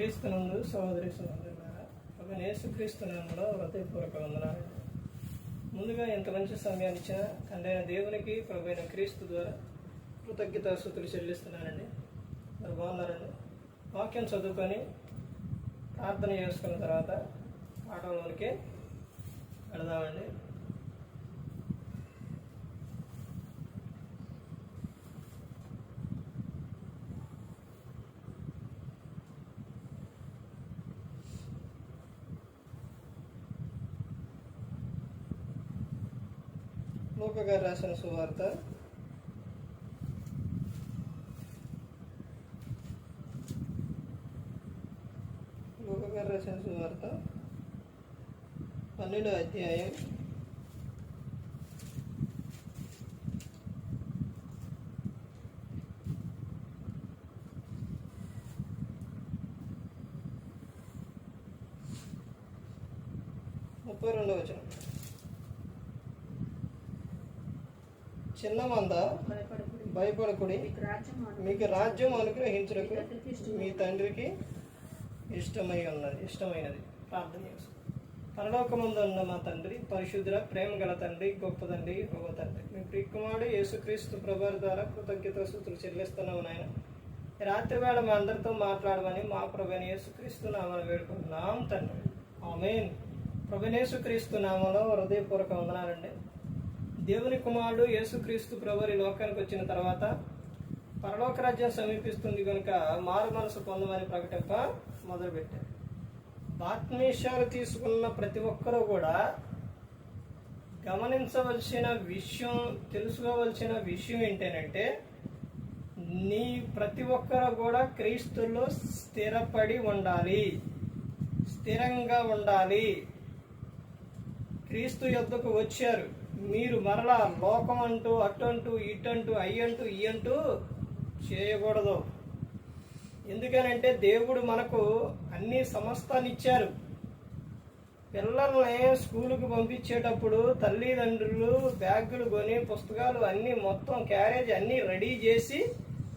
క్రీస్తునందు సహోదరి సహోదరులారా ఒక యేసుక్రీస్తునంలో హృదయపూర్వక వందనాలు. ముందుగా ఎంత మంచి సమయాన్ని ఇచ్చిన తండ్రి అయిన దేవునికి ప్రభు క్రీస్తు ద్వారా కృతజ్ఞత స్థుతులు చెల్లిస్తున్నానండి. మరి బాగున్నారండి? వాక్యం చదువుకొని ప్రార్థన చేసుకున్న తర్వాత పాఠంలోనికి వెళదామండి. లూక గారు రాసిన సువార్త లూక గారు రాసిన సువార్త పన్నెండో అధ్యాయం ముప్పై రెండో వచనం చిన్న మంద భయపడకుడి. మీకు రాజ్యం అను- మీ తండ్రికి ఇష్టమై ఉన్నది ఇష్టమైనది. ప్రార్థన చేస్తాం. పరలోకముందు ఉన్న మా తండ్రి పరిశుద్ధుల ప్రేమ గల తండ్రి గొప్ప తండ్రి గొప్ప తండ్రి. మీ ప్రియకుమారుడు యేసుక్రీస్తు ప్రభారి ద్వారా కృతజ్ఞత సూత్రులు చెల్లిస్తున్నాము నాయన. రాత్రి వేళ మా అందరితో మాట్లాడమని మా ప్రభుని యేసుక్రీస్తు నామని వేడుకుంటున్నాం తండ్రి. ఆమెన్. ప్రభునేసుక్రీస్తు నామంలో నామలో హృదయపూర్వక వందనాలండి. దేవుని కుమారుడు యేసుక్రీస్తు ప్రభు ఈ లోకానికి వచ్చిన తర్వాత పరలోక రాజ్యం సమీపిస్తుంది కనుక మారు మనసు పొందమని ప్రకటింప మొదలుపెట్టారు. ఆత్మీశాలు తీసుకున్న ప్రతి ఒక్కరూ కూడా గమనించవలసిన విషయం తెలుసుకోవలసిన విషయం ఏంటంటే నీ ప్రతి ఒక్కరు కూడా క్రీస్తులో స్థిరపడి ఉండాలి. స్థిరంగా ఉండాలి. క్రీస్తు యొద్దకు వచ్చారు. మీరు మరలా లోకం అంటూ అట్టంటూ ఇటంటూ అయ్యంటూ ఇయ్యంటూ చేయకూడదు. ఎందుకనంటే దేవుడు మనకు అన్ని సమస్తాన్ని ఇచ్చారు. పిల్లల్ని స్కూలుకు పంపించేటప్పుడు తల్లిదండ్రులు బ్యాగులు కొని పుస్తకాలు అన్నీ మొత్తం క్యారేజ్ అన్నీ రెడీ చేసి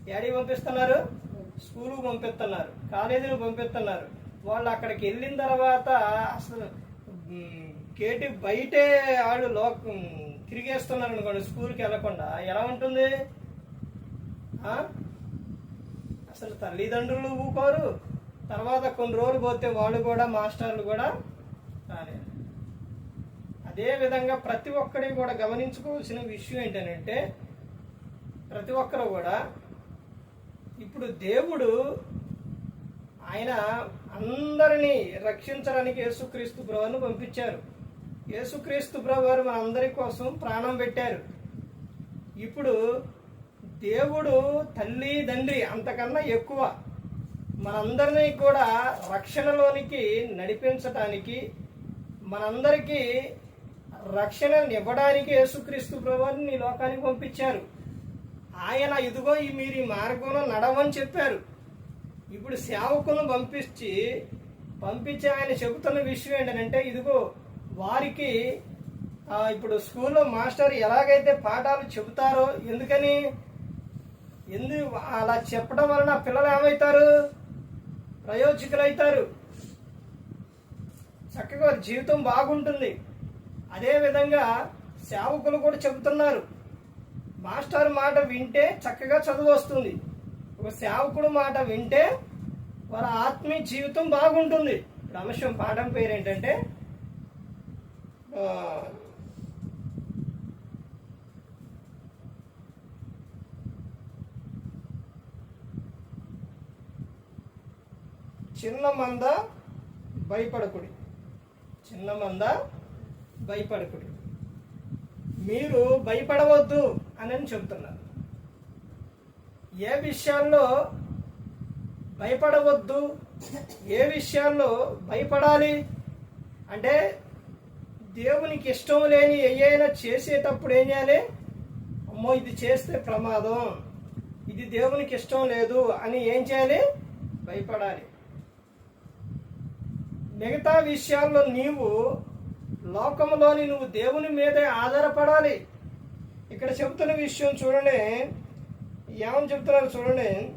యాడికి పంపిస్తున్నారు? స్కూలుకు పంపిస్తున్నారు. కాలేజీలకు పంపిస్తున్నారు. వాళ్ళు అక్కడికి వెళ్ళిన తర్వాత అసలు కేటి బయటే ఆడు లోకం తిరిగేస్తున్నారు అనుకోండి స్కూల్కి వెళ్ళకుండా. ఎలా ఉంటుంది? అసలు తల్లిదండ్రులు ఊకోరు. తర్వాత కొన్ని రోజులు పోతే వాళ్ళు కూడా మాస్టర్లు కూడా రాలేదు. అదే విధంగా ప్రతి ఒక్కరి కూడా గమనించుకోవాల్సిన విషయం ఏంటంటే ప్రతి ఒక్కరు కూడా ఇప్పుడు దేవుడు ఆయన అందరినీ రక్షించడానికి యేసుక్రీస్తు ప్రభువును పంపించారు. యేసుక్రీస్తు ప్రభు వారు మన అందరి కోసం ప్రాణం పెట్టారు. ఇప్పుడు దేవుడు తల్లి తండ్రి అంతకన్నా ఎక్కువ మనందరినీ కూడా రక్షణలోనికి నడిపించటానికి మనందరికీ రక్షణను ఇవ్వడానికి యేసుక్రీస్తు ప్రభువారిని ఈ లోకానికి పంపించారు. ఆయన ఇదిగో ఈ మీరు ఈ మార్గంలో నడవని చెప్పారు. ఇప్పుడు సేవకులను పంపించి పంపించి ఆయన చెబుతున్న విషయం ఏంటంటే ఇదిగో వారికి ఇప్పుడు స్కూల్లో మాస్టర్ ఎలాగైతే పాఠాలు చెబుతారో ఎందుకని? ఎందు అలా చెప్పడం వలన పిల్లలు ఏమవుతారు ప్రయోజకులు అవుతారు చక్కగా జీవితం బాగుంటుంది. అదేవిధంగా సేవకులు కూడా చెబుతున్నారు. మాస్టర్ మాట వింటే చక్కగా చదువు వస్తుంది. ఒక సేవకుడు మాట వింటే వారి ఆత్మీయ జీవితం బాగుంటుంది. ఇప్పుడు అంశం పాఠం పేరు ఏంటంటే చిన్న మంద భయపడకుడి. చిన్న మంద భయపడకుడి. మీరు భయపడవద్దు అని చెప్తున్నారు. చెబుతున్నారు ఏ విషయాల్లో భయపడవద్దు ఏ విషయాల్లో భయపడాలి అంటే దేవునికి ఇష్టం లేని ఏయైనా చేసేటప్పుడు ఏం చేయాలి? అమ్మో ఇది చేస్తే ప్రమాదం. ఇది దేవునికి ఇష్టం లేదు అని ఏం చేయాలి? భయపడాలి. మిగతా విషయాల్లో నీవు లోకంలోని నువ్వు దేవుని మీదే ఆధారపడాలి. ఇక్కడ చెబుతున్న విషయం చూడండి. ఏమని చెప్తున్నారు చూడండి.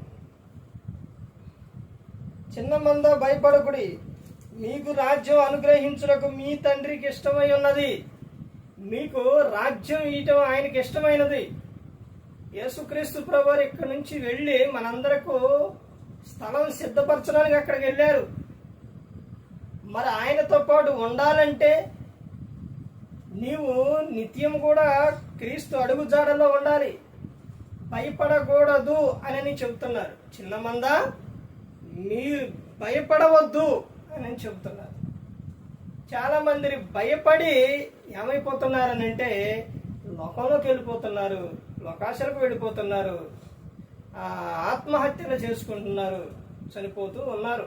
చిన్న మంద భయపడకుడి. మీకు రాజ్యం అనుగ్రహించుటకు మీ తండ్రికి ఇష్టమై ఉన్నది. మీకు రాజ్యం ఇయటం ఆయనకి ఇష్టమైనది. యేసుక్రీస్తు ప్రభువారు ఇక్కడి నుంచి వెళ్ళి మనందరకు స్థలం సిద్ధపరచడానికి అక్కడికి వెళ్ళారు. మరి ఆయనతో పాటు ఉండాలంటే నీవు నిత్యం కూడా క్రీస్తు అడుగుజాడలో ఉండాలి. భయపడకూడదు అని చెబుతున్నారు. చిన్నమందా మీరు భయపడవద్దు. అని చెబుతున్నారు చాలా మంది భయపడి ఏమైపోతున్నారని అంటే లోకంలోకి వెళ్ళిపోతున్నారు లోకాశలకు వెళ్ళిపోతున్నారు ఆ, ఆత్మహత్యలు చేసుకుంటున్నారు చనిపోతూ ఉన్నారు.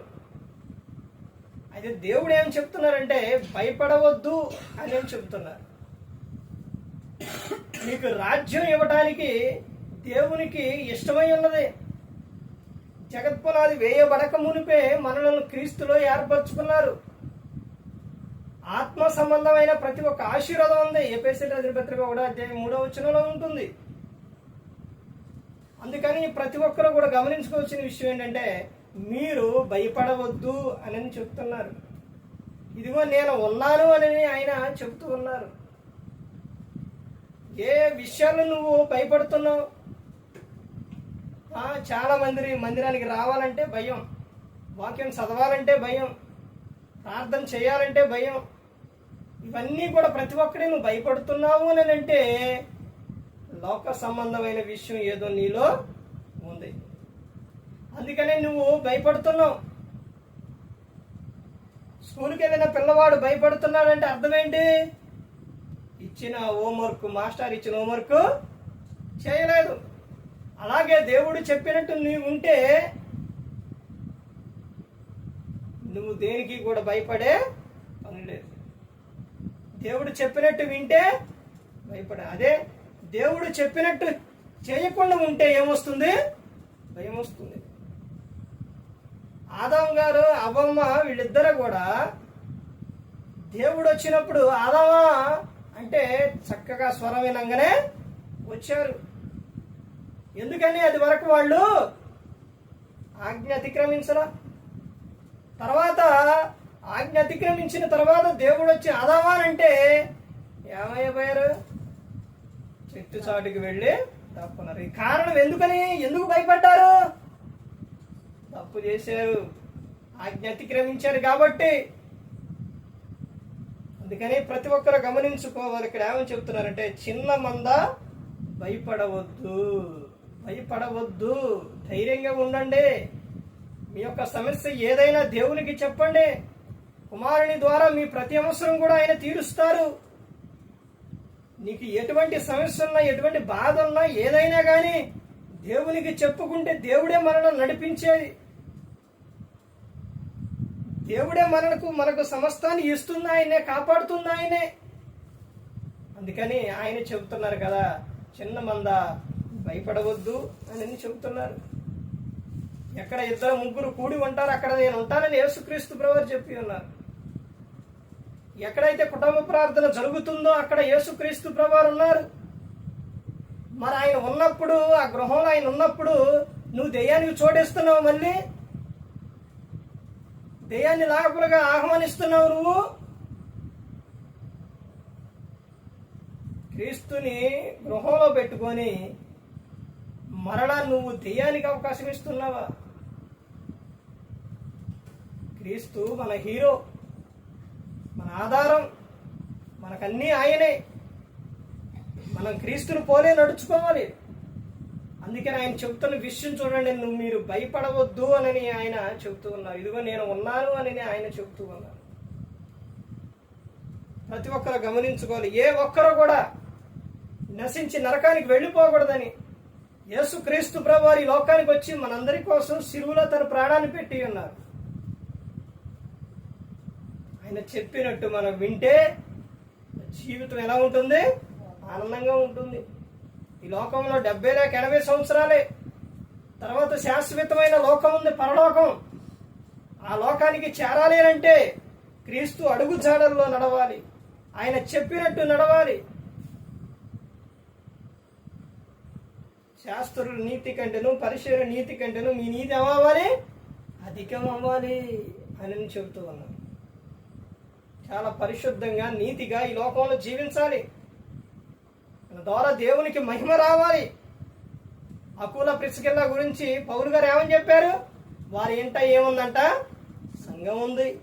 అయితే దేవుడు ఏం చెప్తున్నారంటే భయపడవద్దు అని ఏం చెప్తున్నారు మీకు రాజ్యం ఇవ్వటానికి దేవునికి ఇష్టమై ఉన్నది. జగత్పునాది వేయబడక మునిపే మనలను క్రీస్తులో ఏర్పరచుకున్నారు. ఆత్మ సంబంధమైన ప్రతి ఒక్క ఆశీర్వాదం ఉంది ఏపీసీ పత్రిక కూడా అధ్యాయం మూడో వచనంలో ఉంటుంది. అందుకని ప్రతి ఒక్కరూ కూడా గమనించుకోవాల్సిన విషయం ఏంటంటే మీరు భయపడవద్దు అని చెప్తున్నారు. ఇదిగో నేను ఉన్నాను అని ఆయన చెప్తూ ఉన్నారు. ఏ విషయాలు నువ్వు భయపడుతున్నావు? చాలా మంది మందిరానికి రావాలంటే భయం. వాక్యం చదవాలంటే భయం. ప్రార్థన చేయాలంటే భయం. ఇవన్నీ కూడా ప్రతి ఒక్కడే నువ్వు భయపడుతున్నావు అని అంటే లోక సంబంధమైన విషయం ఏదో నీలో ఉంది. అందుకనే నువ్వు భయపడుతున్నావు. స్కూల్కి వెళ్ళిన పిల్లవాడు భయపడుతున్నాడంటే అర్థం ఏంటి? ఇచ్చిన హోంవర్క్ మాస్టర్ ఇచ్చిన హోంవర్క్ చేయలేదు. అలాగే దేవుడు చెప్పినట్టు నీవు ఉంటే నువ్వు దేనికి కూడా భయపడే పని లేదు. దేవుడు చెప్పినట్టు వింటే భయపడే. అదే దేవుడు చెప్పినట్టు చేయకుండా ఉంటే ఏమొస్తుంది? భయం వస్తుంది. ఆదాం గారు అవ్వమ్మ వీళ్ళిద్దరూ కూడా దేవుడు వచ్చినప్పుడు ఆదామా అంటే చక్కగా స్వరం వినంగానే వచ్చారు. ఎందుకని అది వరకు వాళ్ళు ఆజ్ఞ అతిక్రమించరా తర్వాత ఆజ్ఞ అతిక్రమించిన తర్వాత దేవుడు వచ్చి ఆదావానంటే ఏమైపోయారు చెట్టు చాటుకి వెళ్ళి తప్పున్నారు. ఈ కారణం ఎందుకని? ఎందుకు భయపడ్డారు? తప్పు చేశారు. ఆజ్ఞ అతిక్రమించారు కాబట్టి. అందుకని ప్రతి ఒక్కరు గమనించుకోవాలి. ఇక్కడ ఏమని చెప్తున్నారంటే చిన్న మంద భయపడవద్దు. భయపడవద్దు. ధైర్యంగా ఉండండి. మీ యొక్క సమస్య ఏదైనా దేవునికి చెప్పండి. కుమారుని ద్వారా మీ ప్రతి అవసరం కూడా ఆయన తీరుస్తారు. నీకు ఎటువంటి సమస్య ఉన్నా ఎటువంటి బాధ ఉన్నా ఏదైనా కానీ దేవునికి చెప్పుకుంటే దేవుడే మనల్ని నడిపించేది. దేవుడే మనకు మనకు సమస్తాన్ని ఇస్తుంది ఆయనే కాపాడుతుంది ఆయనే. అందుకని ఆయన చెబుతున్నారు కదా చిన్న మంద భయపడవద్దు అని చెబుతున్నారు. ఎక్కడ ఇద్దరు ముగ్గురు కూడి ఉంటారు అక్కడ నేను ఉంటానని యేసుక్రీస్తు ప్రవర్ చెప్పి ఉన్నారు. ఎక్కడైతే కుటుంబ ప్రార్థన జరుగుతుందో అక్కడ యేసుక్రీస్తు ప్రభువారు ఉన్నారు. మరి ఆయన ఉన్నప్పుడు ఆ గృహంలో ఆయన ఉన్నప్పుడు నువ్వు దెయ్యానికి చోడేస్తున్నావు మళ్ళీ? దెయ్యాన్ని లాగపులుగా ఆహ్వానిస్తున్నావు నువ్వు? క్రీస్తుని గృహంలో పెట్టుకొని మరలా నువ్వు దెయ్యానికి అవకాశం ఇస్తున్నావా? క్రీస్తు మన హీరో మన ఆధారం మనకన్నీ ఆయనే. మనం క్రీస్తుని పోలే నడుచుకోవాలి. అందుకని ఆయన చెప్తున్న విషయం చూడండి నువ్వు మీరు భయపడవద్దు అని ఆయన చెబుతూ ఉన్నారు. ఇదిగో నేను ఉన్నాను అని ఆయన చెబుతూ ఉన్నారు. ప్రతి ఒక్కరు గమనించుకోవాలి. ఏ ఒక్కరు కూడా నశించి నరకానికి వెళ్ళిపోకూడదని యేసు క్రీస్తు ప్రభువారి లోకానికి వచ్చి మనందరి కోసం సిరువులో తన ప్రాణాన్ని పెట్టి ఉన్నారు. ఆయన చెప్పినట్టు మనం వింటే జీవితం ఎలా ఉంటుంది? ఆనందంగా ఉంటుంది. ఈ లోకంలో డెబ్బై లేక ఎనభై సంవత్సరాలే. తర్వాత శాశ్వతమైన లోకం ఉంది పరలోకం. ఆ లోకానికి చేరాలి అంటే క్రీస్తు అడుగు జాడల్లో నడవాలి. ఆయన చెప్పినట్టు నడవాలి. శాస్త్రుల నీతి కంటేను పరిశీలన నీతి కంటేను మీ నీతి ఏమవ్వాలి అధికం అవ్వాలి అని చెబుతూ ఉన్నాను. చాలా పరిశుద్ధంగా నీతిగా ఈ లోకంలో జీవించాలి. మన ద్వారా దేవునికి మహిమ రావాలి. అకుల ప్రిసికిల్ల గురించి పౌరు గారు ఏమని చెప్పారు? వారి ఇంట ఏముందంట? సంఘం ఉంది.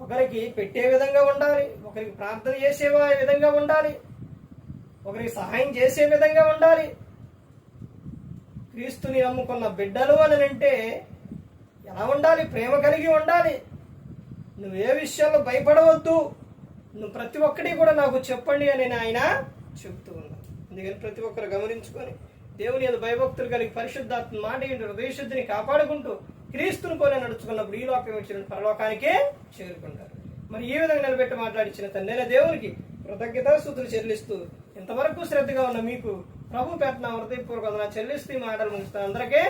ఒకరికి పెట్టే విధంగా ఉండాలి. ఒకరికి ప్రార్థన చేసే విధంగా ఉండాలి. ఒకరికి సహాయం చేసే విధంగా ఉండాలి. క్రీస్తుని నమ్ముకున్న బిడ్డలు అని అంటే ఎలా ఉండాలి? ప్రేమ కలిగి ఉండాలి. నువ్వు ఏ విషయాల్లో భయపడవద్దు. నువ్వు ప్రతి ఒక్కటి కూడా నాకు చెప్పండి అని ఆయన చెప్తూ ఉన్నాను అందుకని ప్రతి ఒక్కరు గమనించుకొని దేవుని యొక్క భయభక్తులు కలిగి పరిశుద్ధాత్మ మాట ఏంటి హృదయశుద్ధిని కాపాడుకుంటూ క్రీస్తుని పోలే నడుచుకున్నప్పుడు ఈ లోకం వచ్చిన పరలోకానికే చేరుకుంటారు. మరి ఈ విధంగా నిలబెట్టి మాట్లాడించిన తండ్రి దేవునికి కృతజ్ఞతాస్తుతులు చెల్లిస్తూ ఇంతవరకు శ్రద్ధగా ఉన్న మీకు ప్రభు పెట్టిన హృదయపూర్వకంగా చెల్లిస్తూ మాటలు ముగిస్తాను అందరికీ